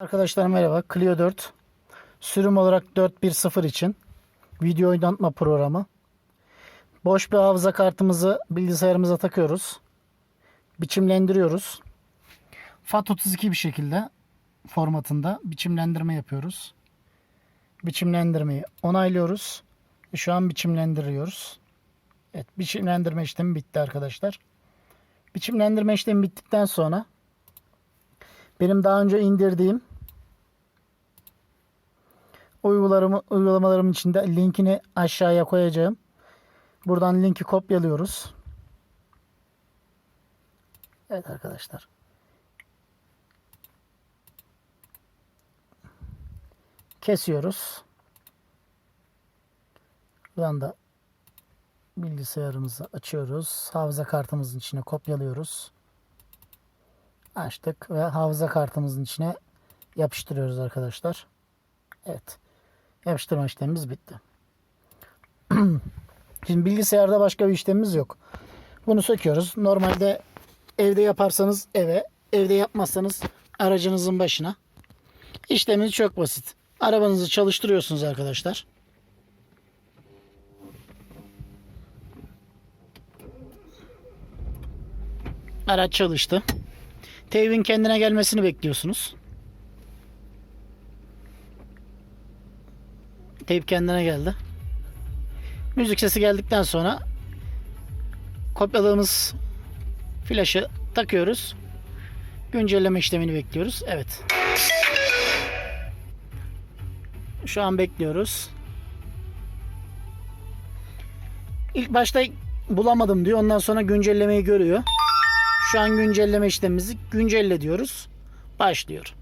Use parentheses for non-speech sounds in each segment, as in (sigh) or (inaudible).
Arkadaşlar merhaba. Clio 4 sürüm olarak 4.1.0 için video oynatma programı. Boş bir hafıza kartımızı bilgisayarımıza takıyoruz. Biçimlendiriyoruz. FAT32 bir şekilde formatında biçimlendirme yapıyoruz. Biçimlendirmeyi onaylıyoruz. Şu an biçimlendiriyoruz. Evet biçimlendirme işlemi bitti arkadaşlar. Biçimlendirme işlemi bittikten sonra benim daha önce indirdiğim uygularımı, uygulamalarımın içinde linkini aşağıya koyacağım. Buradan linki kopyalıyoruz. Evet arkadaşlar. Kesiyoruz. Buradan da bilgisayarımızı açıyoruz. Hafıza kartımızın içine kopyalıyoruz. Açtık ve hafıza kartımızın içine yapıştırıyoruz arkadaşlar. Evet. Yapıştırma işlemimiz bitti. (clears throat) Şimdi bilgisayarda başka bir işlemimiz yok. Bunu söküyoruz. Normalde evde yaparsanız eve, evde yapmazsanız aracınızın başına. İşleminiz çok basit. Arabanızı çalıştırıyorsunuz arkadaşlar. Araç çalıştı. Teybin kendine gelmesini bekliyorsunuz. Teyp kendine geldi. Müzik sesi geldikten sonra kopyaladığımız flaşı takıyoruz. Güncelleme işlemini bekliyoruz. Evet. Şu an bekliyoruz. İlk başta bulamadım diyor. Ondan sonra güncellemeyi görüyor. Şu an güncelleme işlemimizi güncelle diyoruz. Başlıyor.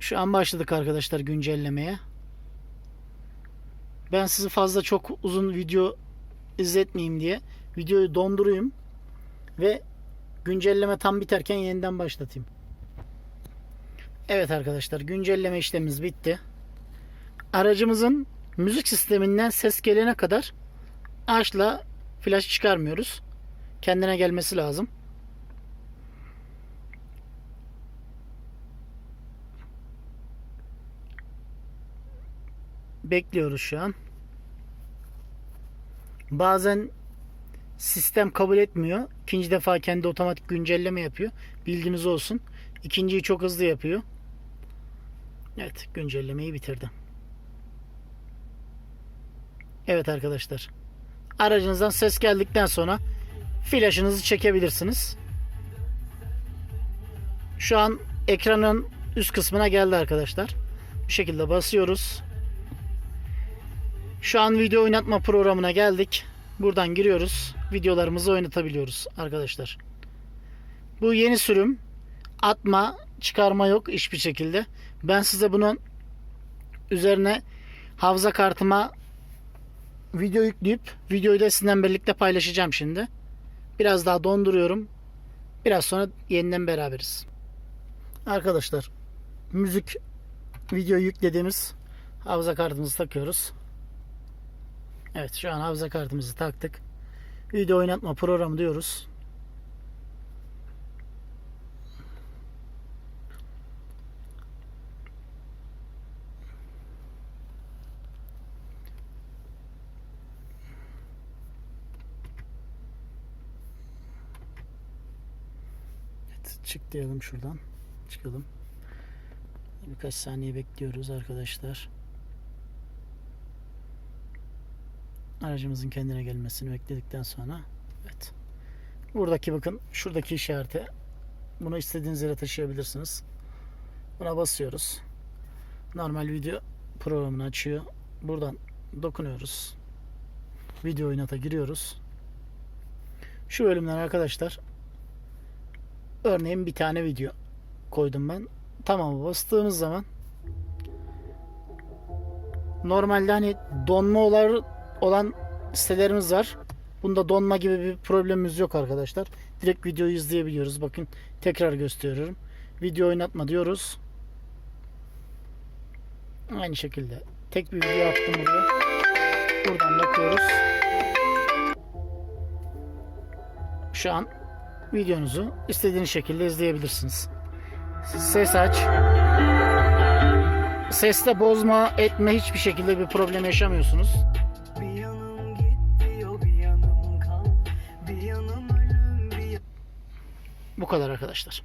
Şu an başladık arkadaşlar güncellemeye. Ben sizi fazla çok uzun video izletmeyeyim diye videoyu dondurayım ve güncelleme tam biterken yeniden başlatayım. Evet arkadaşlar güncelleme işlemimiz bitti. Aracımızın müzik sisteminden ses gelene kadar açla flash çıkarmıyoruz. Kendine gelmesi lazım. Bekliyoruz şu an. Bazen sistem kabul etmiyor. İkinci defa kendi otomatik güncelleme yapıyor. Bilginiz olsun. İkinciyi çok hızlı yapıyor. Evet güncellemeyi bitirdim. Evet arkadaşlar. Aracınızdan ses geldikten sonra flaşınızı çekebilirsiniz. Şu an ekranın üst kısmına geldi arkadaşlar. Bu şekilde basıyoruz. Şu an video oynatma programına geldik. Buradan giriyoruz. Videolarımızı oynatabiliyoruz arkadaşlar. Bu yeni sürüm. Atma, çıkarma yok hiçbir şekilde. Ben size bunun üzerine hafıza kartıma video yükleyip videoyu da sizinle birlikte paylaşacağım şimdi. Biraz daha donduruyorum. Biraz sonra yeniden beraberiz. Arkadaşlar müzik video yüklediğimiz hafıza kartımızı takıyoruz. Evet şu an hafıza kartımızı taktık. Video oynatma programı diyoruz. Evet, çık diyelim şuradan. Çıkalım. Birkaç saniye bekliyoruz arkadaşlar. Aracımızın kendine gelmesini bekledikten sonra evet. Buradaki bakın şuradaki işarete bunu istediğiniz yere taşıyabilirsiniz. Buna basıyoruz. Normal video programını açıyor. Buradan dokunuyoruz. Video oynata giriyoruz. Şu bölümden arkadaşlar örneğin bir tane video koydum ben. Tamam bastığımız zaman normalde hani donma olan, olan sitelerimiz var. Bunda donma gibi bir problemimiz yok arkadaşlar. Direkt videoyu izleyebiliyoruz. Bakın tekrar gösteriyorum. Video oynatma diyoruz. Aynı şekilde tek bir video attım burada. Buradan bakıyoruz. Şu an videonuzu istediğiniz şekilde izleyebilirsiniz. Ses aç. Seste bozma etme hiçbir şekilde bir problem yaşamıyorsunuz. Bu kadar arkadaşlar.